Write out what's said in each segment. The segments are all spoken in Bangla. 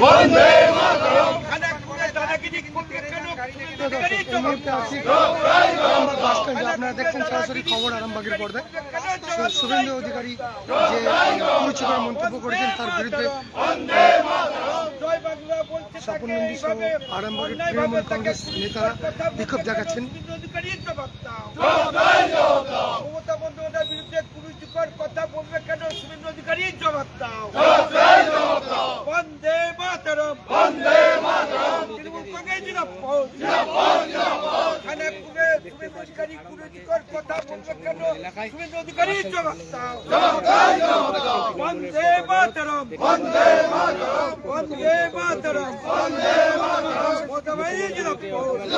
বাস স্ট্যান্ডে আপনারা দেখছেন সরাসরি খবর আরামবাগের পর্দায় শুভেন্দু অধিকারী যে কুরুচিকর মন্তব্য করেছেন তার বিরুদ্ধে স্বপন নন্দী সহ আরামবাগের তৃণমূল কংগ্রেস নেতারা বিক্ষোভ দেখাচ্ছেন শুভেন্দু অধিকারীর জবাব দাও। মমতা বন্দ্যোপাধ্যায়ের বিরুদ্ধে কুরুচিকর কথা বলবে কেন শুভেন্দু অধিকারীর জবাব দাও বন্দে মাতরম। তৃণমূল কংগ্রেস জিন্দাবাদ। খানাকুলে শুভেন্দু অধিকারী কুরুচিকর কথা বলবে কেন শুভেন্দু অধিকারীর জবাব দাও বন্দে মাতরম বন্দে মাতরম বন্দে মাতরম বন্দে মাতরম মোদাবাই জিন্দাবাদ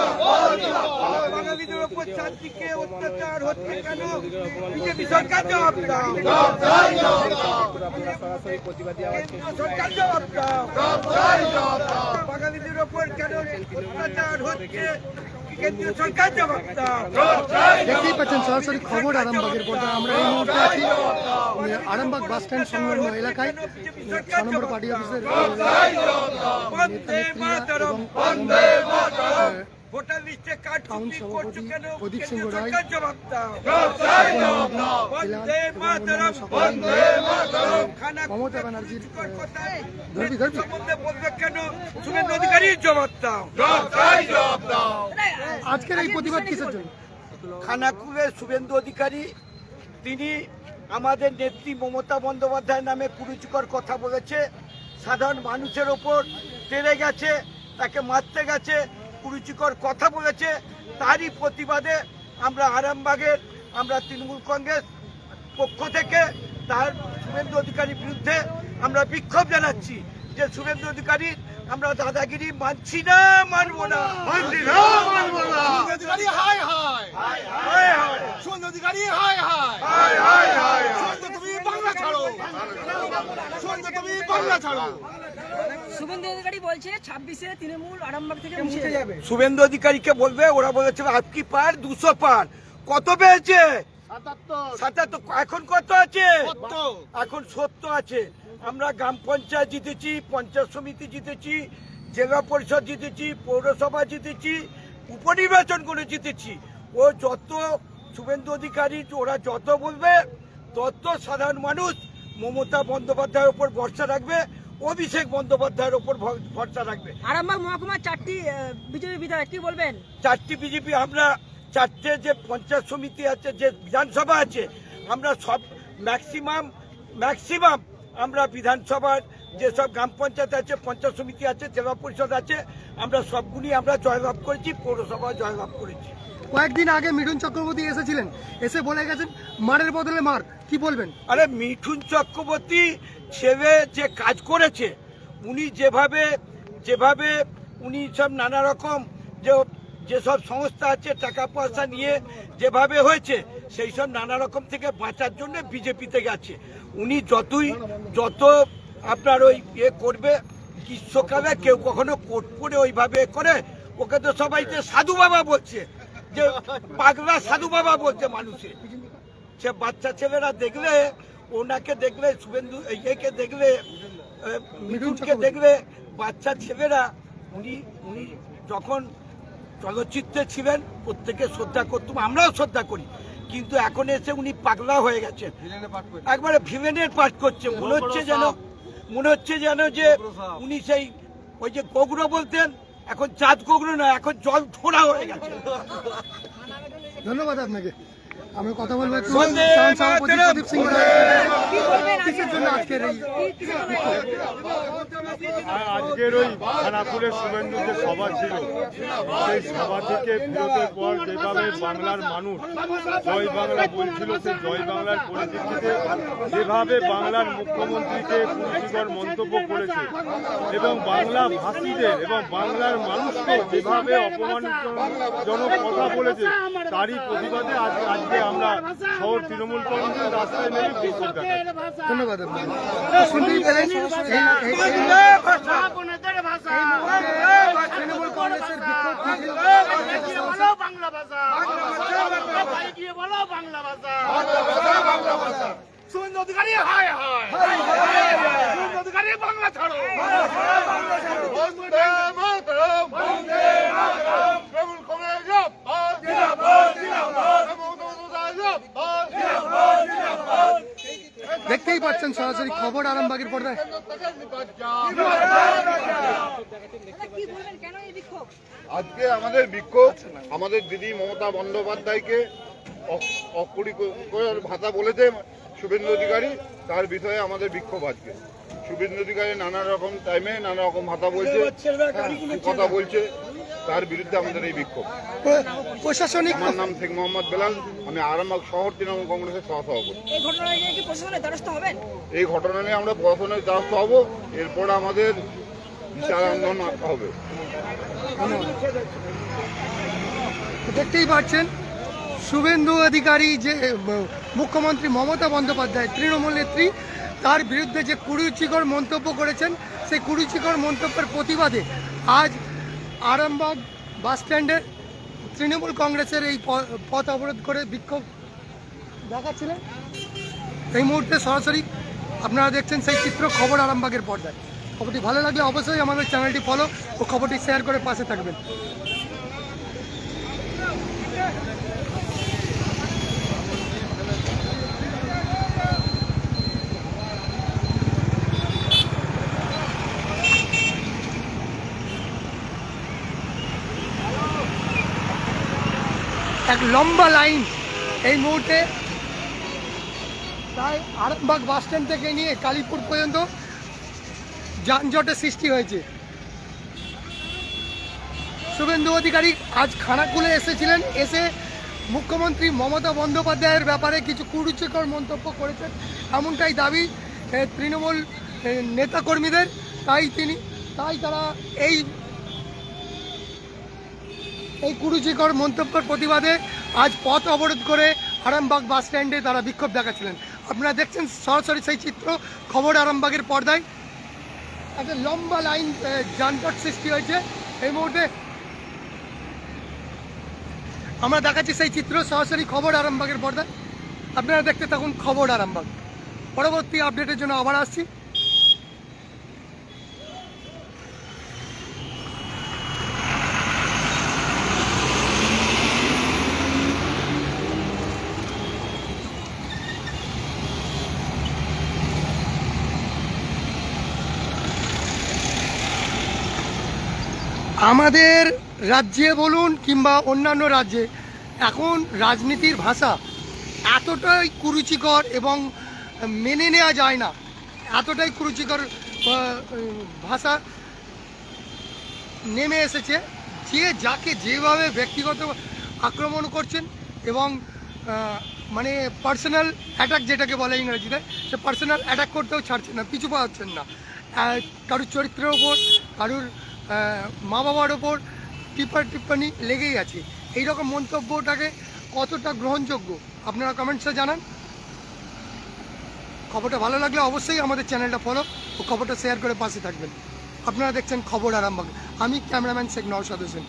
উপর চারদিকে অত্যাচার হচ্ছে কেন বিজেপি সরকার জবাব দাও সরকার জবাব দাও বাঙালিদের উপর কেন অত্যাচার হচ্ছে কেন্দ্রীয় সরকার জবাব দেখতেই পাচ্ছেন সরাসরি খবর আরামবাগের পর্দায় আমরা এই মুহূর্তে আছি উম, আরামবাগ বাস স্ট্যান্ড সংলগ্ন এলাকায়। ছ নম্বর পার্টি অফিসের বন্দে মাতরম বন্দে ভোটার লিস্টে কাট টাউন কপি করছ কেন? সরকার জবাব দাও। বন্দে মাতরম বন্দে মাতরম। খানা মমতা ব্যানার্জির ধরবি ধরবি সম্বন্ধে বলবে কেন? শুভেন্দু অধিকারীর জবাব দাও। আজকের এই প্রতিবাদ কিসের জন্য? খানাকুলের শুভেন্দু অধিকারী তিনি আমাদের নেত্রী মমতা বন্দ্যোপাধ্যায়ের নামে কুরুচিকর কথা বলেছে। সাধারণ মানুষের ওপর তেড়ে গেছে তাকে মারতে গেছে। কুরুচিকর কথা বলেছে তারই প্রতিবাদে আমরা আরামবাগের আমরা তৃণমূল কংগ্রেস পক্ষ থেকে তার শুভেন্দু অধিকারীর বিরুদ্ধে আমরা বিক্ষোভ জানাচ্ছি যে শুভেন্দু অধিকারী আমরা দাদাগিরি মানছি না মানবো না। মানছি না মানবো না। অধিকারী হাই হাই হায় হায়। অধিকারী হাই হাই হায় হায় হায় সুন্দর তুমি বাংলা ছাড়ো সুন্দর তুমি বাংলা ছাড়ো শুভেন্দু অধিকারী বলছে ছাব্বিশে তৃণমূল আরামবাগ থেকে মুছে যাবে। শুভেন্দু অধিকারীকে বলবে ওরা বলেছে আপকি পার? দুশো পার। কত পেয়েছে? সাতাত্তর। এখন কত আছে? এখন সত্য আছে। আমরা গ্রাম পঞ্চায়েত জিতেছি পঞ্চায়েত সমিতি জিতেছি জেলা পরিষদ জিতেছি পৌরসভা জিতেছি উপনির্বাচন করে জিতেছি। ও যত শুভেন্দু অধিকারী ওরা যত বলবে তত সাধারণ মানুষ মমতা বন্দ্যোপাধ্যায়ের ওপর ভরসা রাখবে অভিষেক বন্দ্যোপাধ্যায়ের ওপর ভ- ভরসা রাখবে। আর আরামবাগ মহকুমার চারটি বিজেপি বিধায়ক কি বলবেন? চারটি বিজেপি আমরা চারটে যে পঞ্চায়েত সমিতি আছে যে বিধানসভা আছে আমরা সব ম্যাক্সিমাম ম্যাক্সিমাম আমরা বিধানসভার যেসব গ্রাম পঞ্চায়েত আছে পঞ্চায়েত সমিতি আছে জেলা পরিষদ আছে আমরা সবগুলি আমরা জয়লাভ করেছি পৌরসভা জয়লাভ করেছি। কয়েকদিন আগে মিঠুন চক্রবর্তী এসেছিলেন এসে বলে গেছেন মারের বদলে মার কি বলবেন? আরে মিঠুন চক্রবর্তী ছেলে যে কাজ করেছে, উনি যেভাবে যেভাবে উনি সব নানা রকম যে যেসব সংস্থা আছে, টাকা পয়সা নিয়ে যেভাবে হয়েছে, সেই সব নানা রকম থেকে বাঁচার জন্য বিজেপিতে গেছে। উনি যতই, যত আপনার ওই ইয়ে করবে, গ্রীষ্মকালে কেউ কখনো কোট পরে ওইভাবে করে, ওকে তো সবাই যে সাধু বাবা বলছে, যে পাগলা সাধু বাবা বলছে মানুষে। সে বাচ্চা ছেলেরা দেখলে ওনাকে দেখলে শুভেন্দু ইয়েকে দেখলে মিঠুনকে দেখলে বাচ্চা ছেলেরা উনি উনি যখন চলচ্চিত্রে ছিলেন প্রত্যেকে শ্রদ্ধা করতাম আমরাও শ্রদ্ধা করি। কিন্তু এখন এসে উনি পাগলা হয়ে গেছেন। একবারে ভিলেনের পাঠ করছে। মনে হচ্ছে যেন মনে হচ্ছে যেন যে উনি সেই ওই যে গোগরো বলতেন এখন চাঁদ গোগরো না এখন জল ঠোড়া হয়ে গেছে। ধন্যবাদ আপনাকে। আমরা কথা বলব একটু। সভাপতি প্রদীপ সিং কিসের জন্য আজকের এই আর আজকের ওই খানাপুরের শুভেন্দু যে সভা ছিল, সেই সভা থেকে বিরতির পর যেভাবে বাংলার মানুষ জয় বাংলা বলছিল, সেই জয় বাংলার পরিপ্রেক্ষিতে যেভাবে বাংলার মুখ্যমন্ত্রীকে কুরুচিকর মন্তব্য করেছে এবং বাংলা ভাষীদের এবং বাংলার মানুষকে যেভাবে অপমানজনক কথা বলেছে, তারই প্রতিবাদে আজ আজকে আমরা শহর তৃণমূল কংগ্রেসের রাস্তায় নেমে বিক্ষোভ দেখাচ্ছি। ধন্যবাদ তৃণমূল কংগ্রেসের বিক্ষোভ মিছিল বাংলা ভাষা বলো বাংলা ভাষা বাংলা ভাষা সুরেন্দ্র অধিকারী হায় হায় বাংলা ছাড়ো বাংলা ছাড়ো কি বলবেন কেন এই বিক্ষোভ আজকে আমাদের বিক্ষোভ, আমাদের দিদি মমতা বন্দ্যোপাধ্যায়কে অকুড়িকর ভাতা বলেছে শুভেন্দু অধিকারী, তার বিষয়ে আমাদের বিক্ষোভ আজকে। শুভেন্দু অধিকারী নানা রকম টাইমে নানা রকম ভাতা বলছে কথা বলছে। তার বিরুদ্ধে আমাদের এই বিক্ষোভ। প্রশাসনিক আমার নাম শেখ মোহাম্মদ বেলাল আমি আরামবাগ শহর তৃণমূল কংগ্রেসের সহসভাপতি। এই ঘটনা নিয়ে কি প্রশাসনের দ্বারস্থ হবেন? এই ঘটনা নিয়ে আমরা প্রশাসনের দ্বারস্থ হব এরপর আমাদের বিচার আন্দোলন হবে। দেখতেই পাচ্ছেন শুভেন্দু অধিকারী যে মুখ্যমন্ত্রী মমতা বন্দ্যোপাধ্যায় তৃণমূল নেত্রী তার বিরুদ্ধে যে কুরুচিকর মন্তব্য করেছেন সেই কুরুচিকর মন্তব্যের প্রতিবাদে আজ আরামবাগ বাসস্ট্যান্ডে তৃণমূল কংগ্রেসের এই পথ অবরোধ করে বিক্ষোভ দেখাচ্ছিলেন। এই মুহূর্তে সরাসরি আপনারা দেখছেন সেই চিত্র খবর আরামবাগের পর্দায়। খবরটি ভালো লাগলে অবশ্যই আমাদের চ্যানেলটি ফলো ও খবরটি শেয়ার করে পাশে থাকবেন। এক লম্বা লাইন এই মুহূর্তে। প্রায় আরামবাগ বাস স্ট্যান্ড থেকে নিয়ে কালীপুর পর্যন্ত যানজটের সৃষ্টি হয়েছে। শুভেন্দু অধিকারী আজ খানাকুলে এসেছিলেন। এসে মুখ্যমন্ত্রী মমতা বন্দ্যোপাধ্যায়ের ব্যাপারে কিছু কুরুচিকর মন্তব্য করেছেন। এমনটাই দাবি তৃণমূল নেতাকর্মীদের। তাই তিনি, তাই তারা এই এই কুরুচিকর মন্তব্যের প্রতিবাদে আজ পথ অবরোধ করে আরামবাগ বাস স্ট্যান্ডে তারা বিক্ষোভ দেখাচ্ছিলেন। আপনারা দেখছেন সরাসরি সেই চিত্র, খবর আরামবাগের পর্দায়। একটা লম্বা লাইন যানজট সৃষ্টি হয়েছে। এই মুহূর্তে আমরা দেখাচ্ছি সেই চিত্র, সরাসরি খবর আরামবাগের পর্দায়। আপনারা দেখতে থাকুন খবর আরামবাগ। পরবর্তী আপডেটের জন্য আবার আসছি। আমাদের রাজ্যে বলুন কিংবা অন্যান্য রাজ্যে, এখন রাজনীতির ভাষা এতটাই কুরুচিকর এবং মেনে নেওয়া যায় না। এতটাই কুরুচিকর ভাষা নেমে এসেছে। যে যাকে যেভাবে ব্যক্তিগত আক্রমণ করছেন এবং মানে পার্সোনাল অ্যাটাক যেটাকে বলে ইংরেজিতে, সে পার্সোনাল অ্যাটাক করতেও ছাড়ছেন না, পিছু পাচ্ছেন না। কারুর চরিত্রের ওপর কারুর মা বাবার ওপর টিপার টিপ্পানি লেগেই আছে। এই রকম মন্তব্যটাকে কতটা গ্রহণযোগ্য? আপনারা কমেন্টসে জানান। খবরটা ভালো লাগলে অবশ্যই আমাদের চ্যানেলটা ফলো ও খবরটা শেয়ার করে পাশে থাকবেন। আপনারা দেখছেন খবর আরামবাগ। আমি ক্যামেরাম্যান শেখ নওশাদ হোসেন।